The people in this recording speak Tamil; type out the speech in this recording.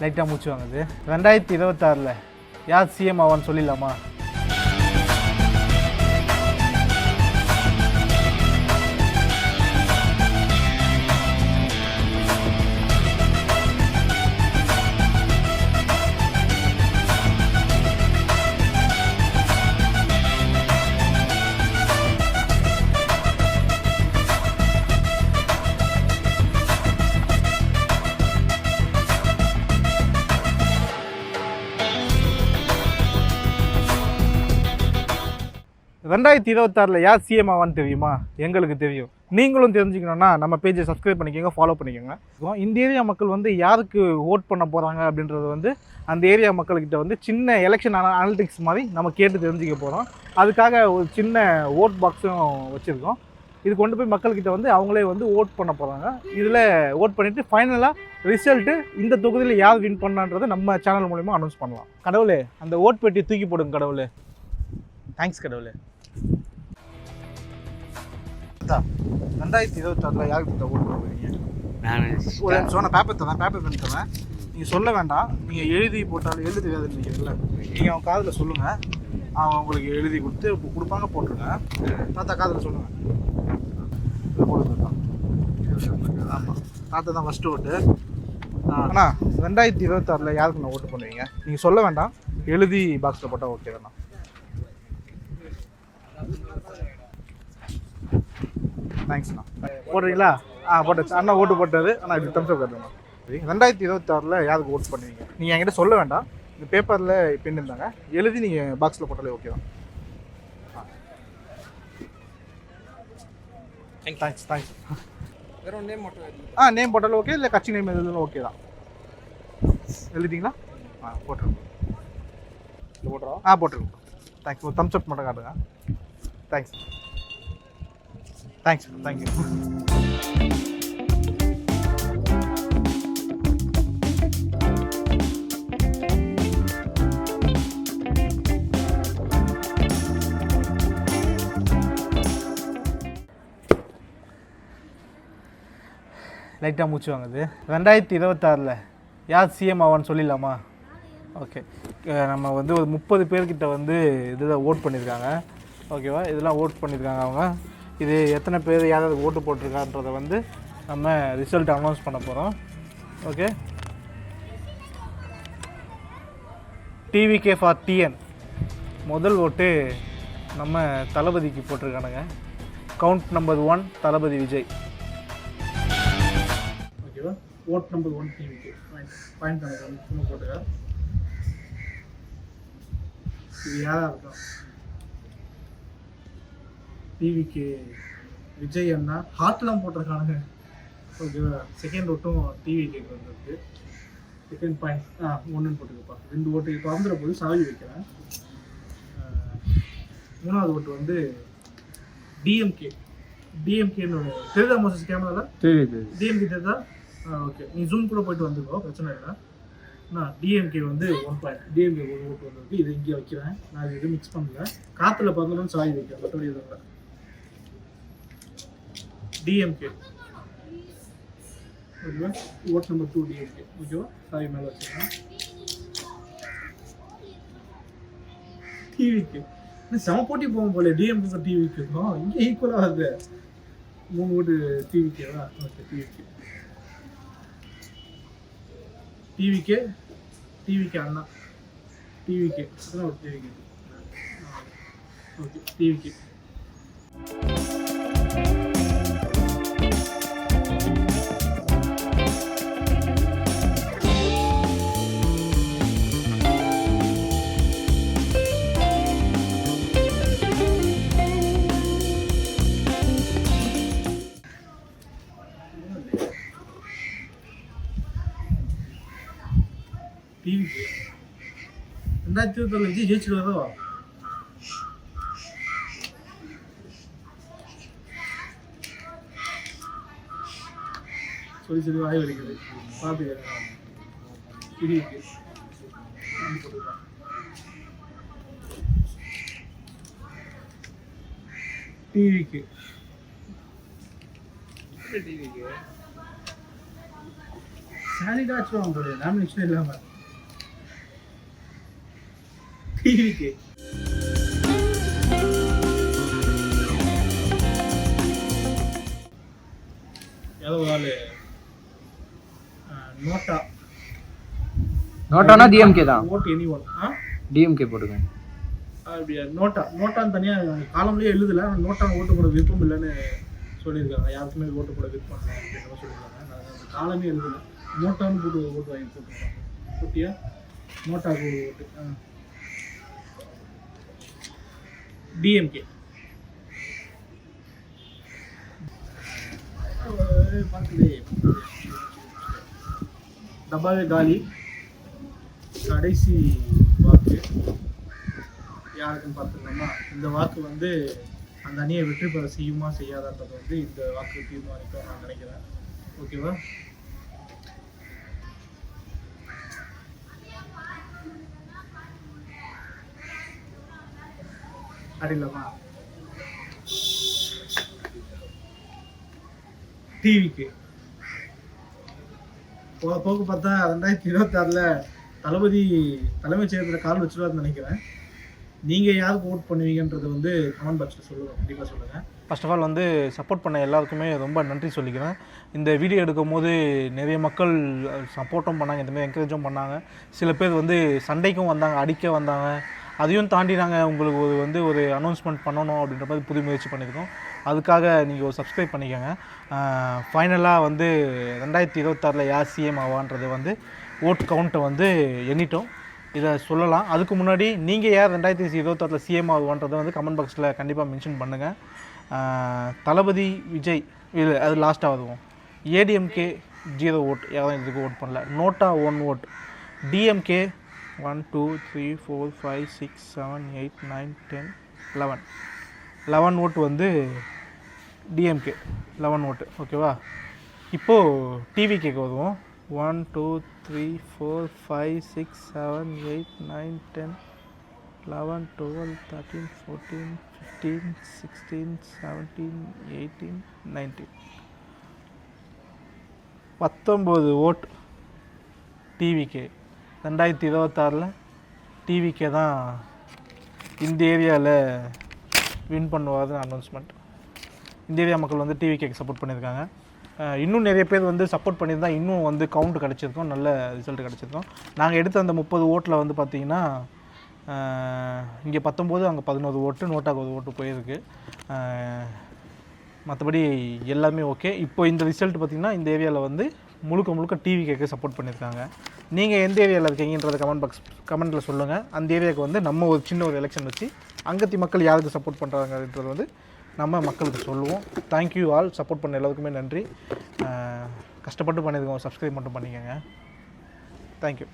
லைட்டாக மூச்சு வாங்குது. ரெண்டாயிரத்தி இருபத்தாறில் யார் சிஎம் ஆவான்னு சொல்லிடலாமா? ரெண்டாயிரத்தி இருபத்தாறில் யார் சிஎம் ஆவான்னு தெரியுமா? எங்களுக்கு தெரியும். நீங்களும் தெரிஞ்சுக்கணுன்னா நம்ம பேஜை சப்ஸ்கிரைப் பண்ணிக்கோங்க ஃபாலோ பண்ணிக்கோங்க. இந்த ஏரியா மக்கள் வந்து யாருக்கு ஓட் பண்ண போகிறாங்க அப்படின்றது வந்து அந்த ஏரியா மக்கள்கிட்ட வந்து சின்ன எலெக்ஷன் அனாலிட்டிக்ஸ் மாதிரி நம்ம கேட்டு தெரிஞ்சுக்க போகிறோம் அதுக்காக ஒரு சின்ன ஓட் பாக்ஸும் வச்சுருக்கோம். இது கொண்டு போய் மக்கள்கிட்ட வந்து அவங்களே வந்து ஓட் பண்ண போகிறாங்க இதில் ஓட் பண்ணிவிட்டு ஃபைனலாக ரிசல்ட்டு இந்த தொகுதியில் யார் வின் பண்ணான்றதை நம்ம சேனல் மூலிமா அனௌன்ஸ் பண்ணலாம். கடவுளே அந்த ஓட் பெட்டி தூக்கி போடுங்க கடவுளே. தேங்க்ஸ் கடவுளே. ரெண்டாயிரத்தி இருபத்தாறில் யாருக்கு ஓட் பண்ணுவீங்க நான் ஒரு நான் பேப்பர் தரேன் பேப்பர் பண்ணி தரேன். நீங்கள் சொல்ல வேண்டாம். நீங்கள் எழுதி போட்டாலும் எழுத தெரியாது நினைக்கிறீங்களா நீங்கள் அவன் காதில் சொல்லுங்கள் அவன் உங்களுக்கு எழுதி கொடுத்து இப்போ கொடுப்பாங்க போட்டுருங்க தாத்தா காதில் சொல்லுங்கள் ஆமாம் தாத்தா தான் ஃபஸ்ட்டு ஓட்டு அண்ணா ரெண்டாயிரத்தி இருபத்தாறில் யாருக்கு நான் ஓட்டு பண்ணுவீங்க? நீங்கள் சொல்ல வேண்டாம். எழுதி பாக்ஸில் போட்டால் ஓகே தானே? தேங்க்ஸ்ண்ணா போடுறீங்களா? ஆ போட்டாச்சு. அண்ணா ஓட்டு போட்டாரு. அண்ணா இப்படி தம்ஸ் காட்டுங்க. ரெண்டாயிரத்தி இருபத்தாறில் யாருக்கு ஓட் பண்ணுவீங்க நீங்கள் என்கிட்ட சொல்ல வேண்டாம். இந்த பேப்பரில் பென் இருந்தாங்க? எழுதி நீங்கள் பாக்ஸில் போட்டாலே ஓகே தான். தேங்க்ஸ் தேங்க்ஸ் வெறும் நேம் மட்டும் ஆ நேம் போட்டாலும் ஓகே இல்லை கட்சி நேம் எழுதலும் ஓகே தான். எழுதிட்டீங்களா? ஆ போட்டுருங்க. இது போட்டுறோம். ஆ போட்டுருங்க. தேங்க்ஸ் ஒரு தம்ஸ் அப் மட்டும் காட்டுங்க. தேங்க்ஸ் தேங்க்ஸ் தேங்க்யூ லைட்டாக மூச்சு வாங்குது. ரெண்டாயிரத்தி இருபத்தாறில் யார் சிஎம் ஆவான்னு சொல்லிடலாமா? ஓகே நம்ம வந்து ஒரு முப்பது பேர்கிட்ட வந்து இதில் ஓட் பண்ணியிருக்காங்க ஓகேவா இதெல்லாம் ஓட் பண்ணியிருக்காங்க அவங்க. இது எத்தனை பேர் யாராவது ஓட்டு போட்டிருக்கான்றதை வந்து நம்ம ரிசல்ட் அனௌன்ஸ் பண்ண போகிறோம் ஓகே டிவிகே ஃபார் டிஎன் முதல் ஓட்டு நம்ம தளபதிக்கு போட்டிருக்கானுங்க. Count number one Thalapathy Vijay. ஓகேவா ஓட் நம்பர் ஒன் டிவிக்கு பாயிண்ட் கணக்கு சும்மா போட்டுக்க. இது யாராக இருக்கும் டிவிக்கு விஜய் அண்ணா ஹார்ட்லாம் போட்டிருக்கானுங்க ஓகேவா செகண்ட் ஓட்டும் டிவிக்கு வந்திருக்கு. செகண்ட் பாயிண்ட் ஆ ஒன்றுன்னு போட்டுக்கப்பா. ரெண்டு ஓட்டு வந்துட போது சாவி வைக்கிறேன். மூணாவது ஓட்டு வந்து டிஎம்கே டிஎம்கேன்னு தெரியுதா மோசஸ் கேமராவில் தெரியுது டிஎம்கே தெரியுதா? ஆ ஓகே நீ ஜூம் கூட போயிட்டு வந்துக்கோ பிரச்சனை இல்லை. நான் டிஎம்கே வந்து ஒன் பாயிண்ட் டிஎம்கே ஒரு ஓட்டு வந்திருக்கு. இது இங்கே வைக்கிறேன். நான் இது எதுவும் மிக்ஸ் பண்ணல. காற்றுல பார்த்தோம்னு சாய் வைக்கிறேன். மற்றபடி இல்லை. டிஎம்கே ஓகேவா ஓட் நம்பர் டூ டிஎம்கே ஓகேவா சாய் மேலே வச்சுக்கிறேன் டிவிக்கு செம போட்டி போகும் போல டிஎம்கே டிவிக்கு இங்கே ஈக்குவலாக வருது. மூணு ஓட்டு டிவிக்கேவா ஓகே டிவிக்கு டிவிக்கே டிவிக்கு அண்ணா. டிவிக்கு அதான் ஒரு டிவிக்கு ஓகே டிவிக்கு டிவிக்கு ரெண்டாயிரத்தி இருபத்தொன்னு விஜய் ஜெயிச்சுடுவாரோ சொல்லி சொல்லி வாய் வலிக்குது பார்த்து டிவிக்கு டிவிக்கு டிவிக்கு வச்சுருவாங்க போல நாமினேஷன் இல்லாமல் டிவிக்கு ஏதோ நோட்டா. நோட்டானா டிஎம்கே தான்? ஓட் எனி ஒன் டிஎம்கே போட்டுக்கோங்க. அப்படியா. நோட்டா. நோட்டான்னு தனியாக காலம்லேயே எழுதல ஆனால் ஓட்டு போட விருப்பம் இல்லைன்னு சொல்லியிருக்காங்க. யாருக்குமே ஓட்டு போட விருப்பம் இல்லை மாதிரி சொல்லியிருக்காங்க. அந்த காலமே எழுதல. நோட்டான்னு போட்டு ஓட்டு வாங்கி போட்டுருக்காங்க. குட்டியா? நோட்டாக்கு ஓட்டு. ஆ. டிஎம்கே பார்க்கலையே டப்பாவே காலி. கடைசி வாக்கு. யாருக்குன்னு பார்த்துக்கலாமா? இந்த வாக்கு வந்து அந்த அணியை வெற்றி பெற செய்யுமா செய்யாதான்றது வந்து இந்த வாக்கு தீர்மானிக்கும் நான் நினைக்கிறேன். ஓகேவா அடிலமா டிவிக்கு போக போக பார்த்தா ரெண்டாயிரத்தி இருபத்தாறில் தளபதி தலைமைச் செயலத்தில் கால் வச்சுருவாருன்னு நினைக்கிறேன். நீங்கள் யாருக்கு ஓட் பண்ணுவீங்கன்றது வந்து கமெண்ட் பாக்ஸில் சொல்லுங்கள் கண்டிப்பாக சொல்லுங்கள் ஃபர்ஸ்ட் ஆஃப் ஆல் வந்து சப்போர்ட் பண்ண எல்லாருக்குமே ரொம்ப நன்றி சொல்லிக்கிறேன். இந்த வீடியோ எடுக்கும் போது நிறைய மக்கள் சப்போர்ட்டும் பண்ணாங்க இந்தமாதிரி என்கரேஜும் பண்ணாங்க. சில பேர் வந்து சண்டைக்கும் வந்தாங்க அடிக்க வந்தாங்க. அதையும் தாண்டி நாங்கள் உங்களுக்கு ஒரு வந்து ஒரு அனௌன்ஸ்மெண்ட் பண்ணணும் அப்படின்ற மாதிரி புது முயற்சி பண்ணியிருக்கோம். அதுக்காக நீங்கள் ஒரு சப்ஸ்கிரைப் பண்ணிக்கோங்க. ஃபைனலாக வந்து ரெண்டாயிரத்தி இருபத்தாறில் யார் சிஎம் ஆவான்றது வந்து ஓட் கவுண்ட்டை வந்து எண்ணிட்டோம். இதை சொல்லலாம். அதுக்கு முன்னாடி நீங்கள் யார் ரெண்டாயிரத்தி இருபத்தாறில் சிஎம் ஆகுவான்றதை வந்து கமெண்ட் பாக்ஸில் கண்டிப்பாக மென்ஷன் பண்ணுங்கள் தளபதி விஜய் இது அது லாஸ்ட்டாக வருவோம். ஏடிஎம்கே ஜீரோ ஓட் யாரும் இதுக்கு ஓட் பண்ணல. NOTA one vote DMK one two three four five six seven eight nine ten eleven. Eleven vote வந்து டிஎம்கே லெவன் ஓட்டு. ஓகேவா? இப்போது டிவிகேக்கு வருவோம். One two three four five six seven eight nine ten eleven twelve thirteen fourteen fifteen sixteen seventeen eighteen nineteen. பத்தொம்போது ஓட் டிவிகே ரெண்டாயிரத்தி இருபத்தாறில் டிவிகே தான் இந்த ஏரியாவில் வின் பண்ணுவார் அனௌன்ஸ்மெண்ட் இந்த ஏரியா மக்கள் வந்து டிவிகேக்கு சப்போர்ட் பண்ணியிருக்காங்க. இன்னும் நிறைய பேர் வந்து சப்போர்ட் பண்ணியிருந்தா இன்னும் வந்து கவுண்ட் கிடச்சிருக்கும் நல்ல ரிசல்ட் கிடச்சிருக்கும். நாங்கள் எடுத்த அந்த முப்பது ஓட்டில் வந்து பார்த்திங்கன்னா இங்கே பத்தொம்போது அங்கே பதினோரு ஓட்டு நோட்டாக ஒரு ஓட்டு போயிருக்கு. மற்றபடி எல்லாமே ஓகே இப்போ இந்த ரிசல்ட் பார்த்திங்கன்னா இந்த ஏரியாவில் வந்து முழுக்க முழுக்க டிவி கேட்க சப்போர்ட் பண்ணியிருக்காங்க. நீங்கள் எந்த ஏரியாவில் இருக்கீங்கன்றத கமெண்ட் பாக்ஸ் கமெண்ட்டில் சொல்லுங்கள் அந்த ஏரியாவுக்கு வந்து நம்ம ஒரு சின்ன ஒரு எலெக்ஷன் வச்சு அங்கத்தி மக்கள் யாருக்கு சப்போர்ட் பண்ணுறாங்கன்றது வந்து நம்ம மக்களுக்கு சொல்லுவோம். தேங்க்யூ ஆல் சப்போர்ட் பண்ண எல்லாருக்குமே நன்றி. கஷ்டப்பட்டு பண்ணியிருக்கோம் சப்ஸ்கிரைப் மட்டும் பண்ணிக்கோங்க. தேங்க்யூ